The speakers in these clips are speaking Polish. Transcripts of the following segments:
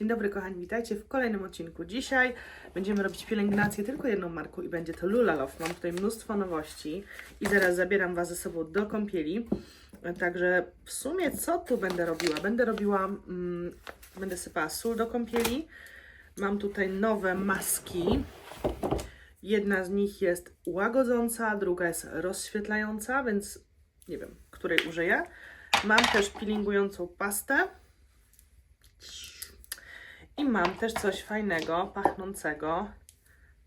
Dzień dobry kochani, witajcie w kolejnym odcinku. Dzisiaj będziemy robić pielęgnację tylko jedną marką i będzie to Lulalow. Mam tutaj mnóstwo nowości i zaraz zabieram Was ze sobą do kąpieli. Także w sumie co tu będę robiła? Będę robiła, mm, będę sypała sól do kąpieli. Mam tutaj nowe maski. Jedna z nich jest łagodząca, druga jest rozświetlająca, więc nie wiem, której użyję. Mam też peelingującą pastę. I mam też coś fajnego, pachnącego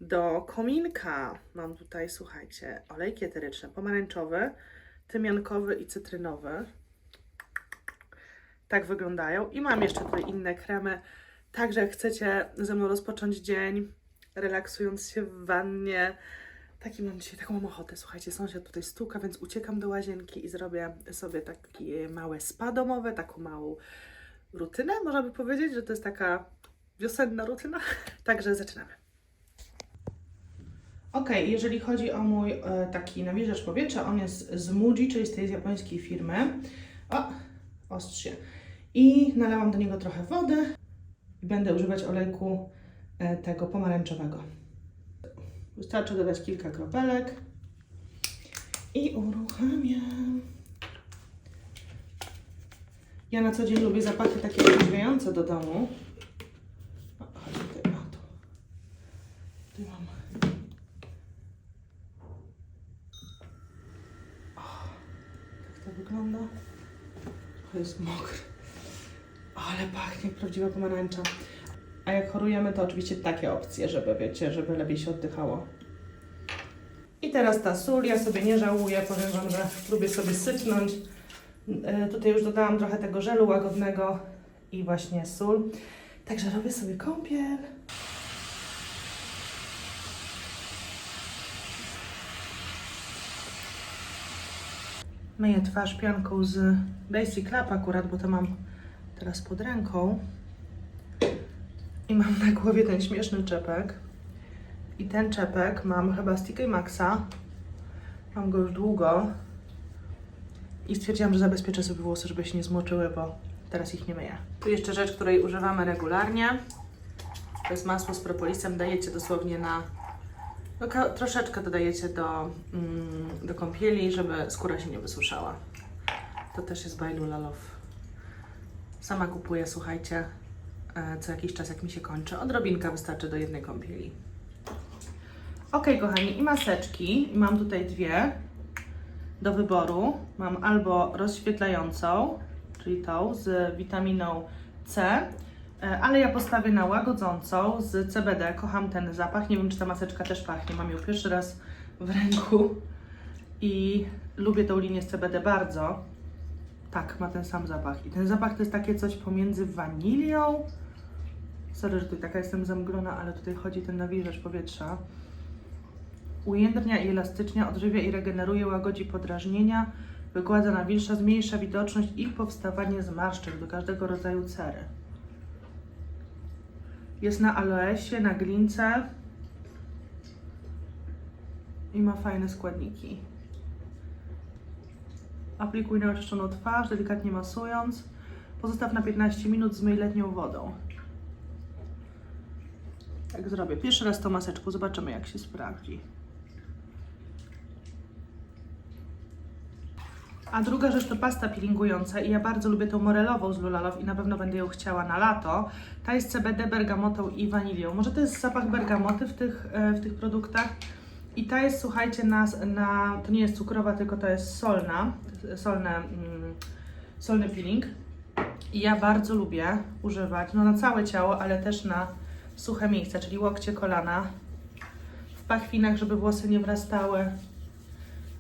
do kominka. Mam tutaj, słuchajcie, olejki eteryczne, pomarańczowy, tymiankowy i cytrynowy. Tak wyglądają. I mam jeszcze tutaj inne kremy. Także jak chcecie ze mną rozpocząć dzień, relaksując się w wannie, taki mam dzisiaj, taką mam ochotę. Słuchajcie, sąsiad tutaj stuka, więc uciekam do łazienki i zrobię sobie takie małe spa domowe, taką małą rutynę, można by powiedzieć, że to jest taka wiosenna rutyna. Także zaczynamy. Ok, jeżeli chodzi o mój e, taki nawilżacz powietrza, on jest z Muji, czyli z tej japońskiej firmy. O, ostrze. I nalałam do niego trochę wody będę używać olejku e, tego pomarańczowego. Wystarczy dodać kilka kropelek i uruchamiam. Ja na co dzień lubię zapachy takie orzeźwiające do domu. O, chodź tutaj, o tu. Tutaj mam. O, tak wygląda. To jest mokry. Ale pachnie prawdziwa pomarańcza. A jak chorujemy, to oczywiście takie opcje, żeby wiecie, żeby lepiej się oddychało. I teraz ta sól, ja sobie nie żałuję, powiem Wam, że lubię sobie sypnąć. E, Tutaj już dodałam trochę tego żelu łagodnego i właśnie sól. Także robię sobie kąpiel. Myję twarz pianką z Basic Lab akurat, bo to mam teraz pod ręką. I mam na głowie ten śmieszny czepek. I ten czepek mam chyba z TK Maxa. Mam go już długo. I stwierdziłam, że zabezpieczę sobie włosy, żeby się nie zmoczyły, bo teraz ich nie myję. Tu jeszcze rzecz, której używamy regularnie. To jest masło z propolisem. Dajecie dosłownie na... No, troszeczkę dodajecie do, mm, do kąpieli, żeby skóra się nie wysuszała. To też jest by Lulalow. Sama kupuję, słuchajcie, e, co jakiś czas, jak mi się kończy. Odrobinka wystarczy do jednej kąpieli. Ok, kochani, i maseczki. Mam tutaj dwie do wyboru. Mam albo rozświetlającą, czyli tą z witaminą C, ale ja postawię na łagodzącą z CBD. Kocham ten zapach. Nie wiem, czy ta maseczka też pachnie. Mam ją pierwszy raz w ręku i lubię tą linię z CBD bardzo. Tak, ma ten sam zapach. I ten zapach to jest takie coś pomiędzy wanilią. Sorry, że tutaj taka jestem zamglona, ale tutaj chodzi ten nawilżacz powietrza. Ujędrnia i elastycznia, odżywia i regeneruje, łagodzi podrażnienia, wygładza nawilża, zmniejsza widoczność i powstawanie zmarszczek do każdego rodzaju cery. Jest na aloesie, na glince i ma fajne składniki. Aplikuj na oczyszczoną twarz, delikatnie masując. Pozostaw na 15 minut, zmyj letnią wodą. Tak zrobię. Pierwszy raz tą maseczką, zobaczymy jak się sprawdzi. A druga rzecz to pasta peelingująca i ja bardzo lubię tą morelową z Lulalow i na pewno będę ją chciała na lato. Ta jest CBD, bergamotą i wanilią. Może to jest zapach bergamoty w tych, e, w tych produktach. I ta jest, słuchajcie, na, na, to nie jest cukrowa, tylko to jest solna, solne, mm, solny peeling. I ja bardzo lubię używać, no na całe ciało, ale też na suche miejsca, czyli łokcie, kolana, w pachwinach, żeby włosy nie wrastały.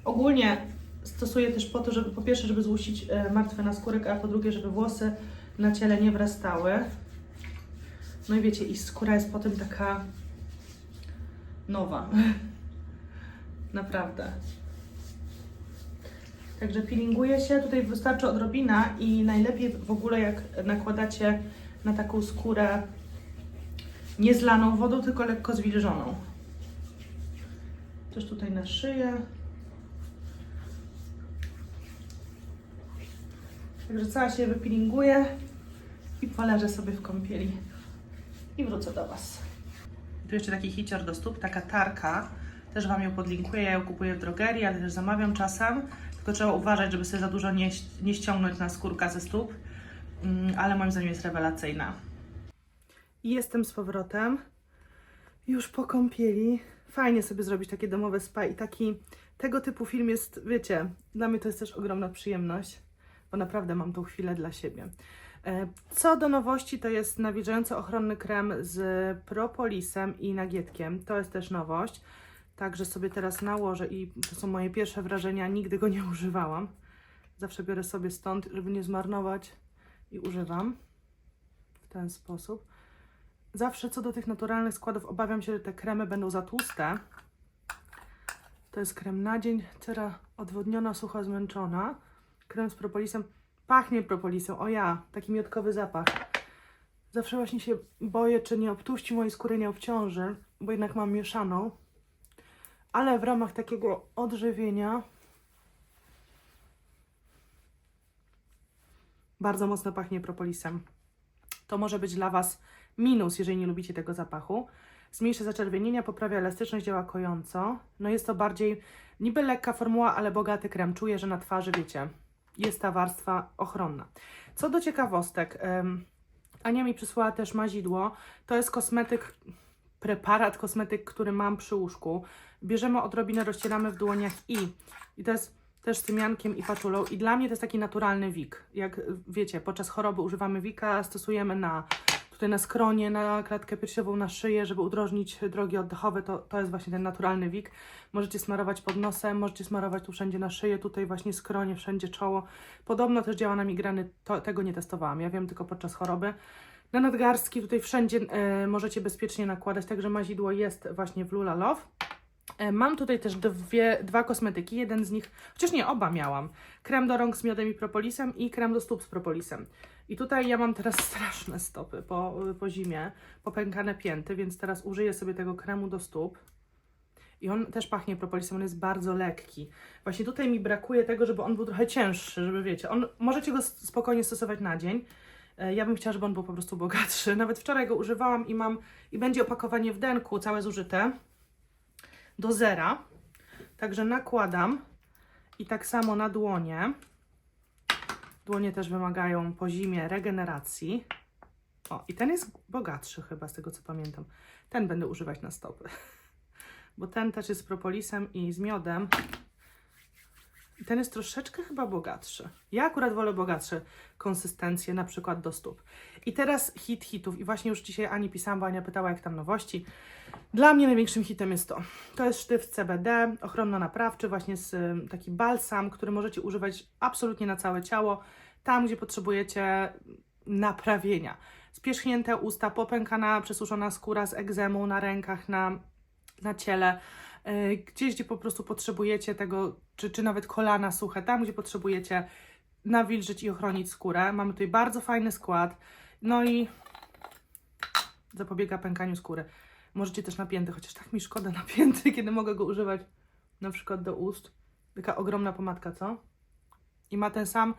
Ogólnie stosuję też po to, żeby po pierwsze, żeby złuścić e, martwy naskórek, a po drugie, żeby włosy na ciele nie wrastały. No i wiecie, i skóra jest potem taka nowa. Naprawdę. Także peelinguje się, tutaj wystarczy odrobina i najlepiej w ogóle jak nakładacie na taką skórę nie zlaną wodą, tylko lekko zwilżoną. Też tutaj na szyję. Także cała się wypilinguje i poleżę sobie w kąpieli. i wrócę do Was. Tu jeszcze taki hicior do stóp, taka tarka. Też Wam ją podlinkuję, ja ją kupuję w drogerii, ale też zamawiam czasem. Tylko trzeba uważać, żeby sobie za dużo nie, nie ściągnąć na skórka ze stóp. Mm, ale moim zdaniem jest rewelacyjna. Jestem z powrotem. Już po kąpieli. Fajnie sobie zrobić takie domowe spa i taki tego typu film jest, wiecie, dla mnie to jest też ogromna przyjemność, bo naprawdę mam tą chwilę dla siebie. E, Co do nowości, to jest nawilżający ochronny krem z propolisem i nagietkiem. To jest też nowość. Także sobie teraz nałożę i to są moje pierwsze wrażenia. Nigdy go nie używałam. Zawsze biorę sobie stąd, żeby nie zmarnować i używam w ten sposób. Zawsze co do tych naturalnych składów obawiam się, że te kremy będą za tłuste. To jest krem na dzień, cera odwodniona, sucha, zmęczona. Krem z propolisem. Pachnie propolisem, o ja, taki miodkowy zapach. Zawsze właśnie się boję, czy nie obtuści mojej skóry, nie obciąży, bo jednak mam mieszaną. Ale w ramach takiego odżywienia bardzo mocno pachnie propolisem. To może być dla Was minus, jeżeli nie lubicie tego zapachu. Zmniejsza zaczerwienienia, poprawia elastyczność, działa kojąco. No jest to bardziej niby lekka formuła, ale bogaty krem. Czuję, że na twarzy, wiecie, jest ta warstwa ochronna. Co do ciekawostek, Ania mi przysłała też mazidło. To jest kosmetyk, preparat, kosmetyk, który mam przy łóżku. Bierzemy odrobinę, rozcieramy w dłoniach i, i to jest też z tymiankiem i paczulą. I dla mnie to jest taki naturalny wik. Jak wiecie, podczas choroby używamy wika, stosujemy na tutaj na skronie, na klatkę piersiową, na szyję, żeby udrożnić drogi oddechowe, to, to jest właśnie ten naturalny wik. Możecie smarować pod nosem, możecie smarować tu wszędzie na szyję, tutaj właśnie skronie, wszędzie czoło. Podobno też działa na migreny, to, tego nie testowałam, ja wiem tylko podczas choroby. Na nadgarstki tutaj wszędzie e, możecie bezpiecznie nakładać, także mazidło jest właśnie w Lula Love. E, Mam tutaj też dwie, dwa kosmetyki, jeden z nich, chociaż nie, oba miałam. Krem do rąk z miodem i propolisem i krem do stóp z propolisem. I tutaj ja mam teraz straszne stopy po, po zimie, popękane pięty, więc teraz użyję sobie tego kremu do stóp. I on też pachnie propolisem, on jest bardzo lekki. Właśnie tutaj mi brakuje tego, żeby on był trochę cięższy, żeby wiecie, on, możecie go spokojnie stosować na dzień. E, Ja bym chciała, żeby on był po prostu bogatszy. Nawet wczoraj go używałam i mam, i będzie opakowanie w denku, całe zużyte do zera. Także nakładam i tak samo na dłonie. Dłonie też wymagają po zimie regeneracji. O, i ten jest bogatszy chyba, z tego co pamiętam. Ten będę używać na stopy. Bo ten też jest z propolisem i z miodem. I ten jest troszeczkę chyba bogatszy. Ja akurat wolę bogatsze konsystencje, na przykład do stóp. I teraz hit hitów. I właśnie już dzisiaj Ani pisałam, bo Ania pytała, jak tam nowości. Dla mnie największym hitem jest to. To jest sztyft CBD, ochronno-naprawczy, właśnie z taki balsam, który możecie używać absolutnie na całe ciało, tam gdzie potrzebujecie naprawienia. Spierzchnięte usta, popękana, przesuszona skóra z egzemą na rękach, na, na ciele, gdzieś gdzie po prostu potrzebujecie tego, czy, czy nawet kolana suche, tam gdzie potrzebujecie nawilżyć i ochronić skórę. Mamy tutaj bardzo fajny skład, no i zapobiega pękaniu skóry. Możecie też napięty, chociaż tak mi szkoda napięty, kiedy mogę go używać na przykład do ust. Taka ogromna pomadka, co? I ma ten sam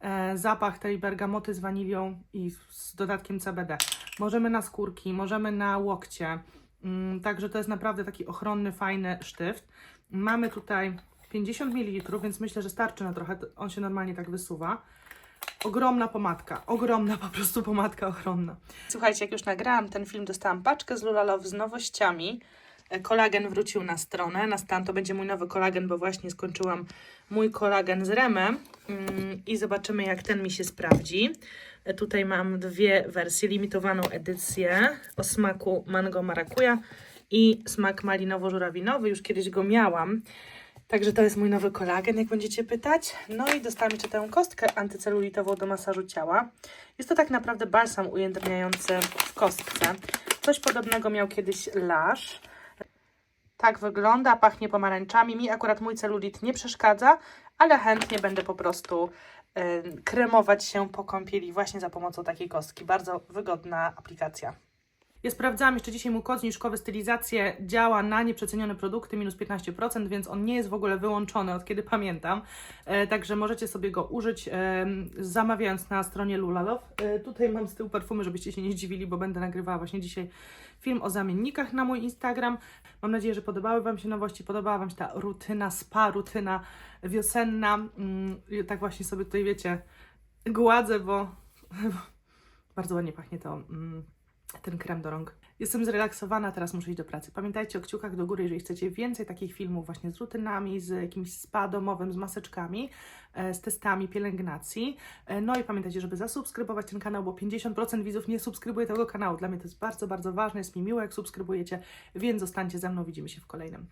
e, zapach tej bergamoty z wanilią i z dodatkiem CBD. Możemy na skórki, możemy na łokcie. Mm, także to jest naprawdę taki ochronny, fajny sztyft. Mamy tutaj 50 ml, więc myślę, że starczy na trochę. On się normalnie tak wysuwa. Ogromna pomadka, ogromna po prostu pomadka ochronna. Słuchajcie, jak już nagrałam ten film, dostałam paczkę z Lula Love z nowościami. E, Kolagen wrócił na stronę, na stan to będzie mój nowy kolagen, bo właśnie skończyłam mój kolagen z Remem mm, i zobaczymy jak ten mi się sprawdzi. Tutaj mam dwie wersje, limitowaną edycję o smaku mango marakuja i smak malinowo-żurawinowy, już kiedyś go miałam. Także to jest mój nowy kolagen, jak będziecie pytać. No i dostałam jeszcze tę kostkę antycelulitową do masażu ciała. Jest to tak naprawdę balsam ujędrniający w kostce. Coś podobnego miał kiedyś Lash. Tak wygląda, pachnie pomarańczami. Mi akurat mój celulit nie przeszkadza, ale chętnie będę po prostu kremować się po kąpieli właśnie za pomocą takiej kostki. Bardzo wygodna aplikacja. Ja sprawdzałam jeszcze dzisiaj mój kod zniżkowy stylizację działa na nieprzecenione produkty minus 15%, więc on nie jest w ogóle wyłączony od kiedy pamiętam. E, także możecie sobie go użyć e, zamawiając na stronie Lulalow. E, tutaj mam z tyłu perfumy, żebyście się nie zdziwili, bo będę nagrywała właśnie dzisiaj film o zamiennikach na mój Instagram. Mam nadzieję, że podobały Wam się nowości, podobała Wam się ta rutyna spa, rutyna wiosenna. Mm, tak właśnie sobie tutaj, wiecie, gładzę, bo bardzo ładnie pachnie to, mm, ten krem do rąk. Jestem zrelaksowana, teraz muszę iść do pracy. Pamiętajcie o kciukach do góry, jeżeli chcecie więcej takich filmów właśnie z rutynami, z jakimś spa domowym, z maseczkami, e, z testami pielęgnacji. E, No i pamiętajcie, żeby zasubskrybować ten kanał, bo 50% widzów nie subskrybuje tego kanału. Dla mnie to jest bardzo, bardzo ważne, jest mi miło, jak subskrybujecie, więc zostańcie ze mną, widzimy się w kolejnym.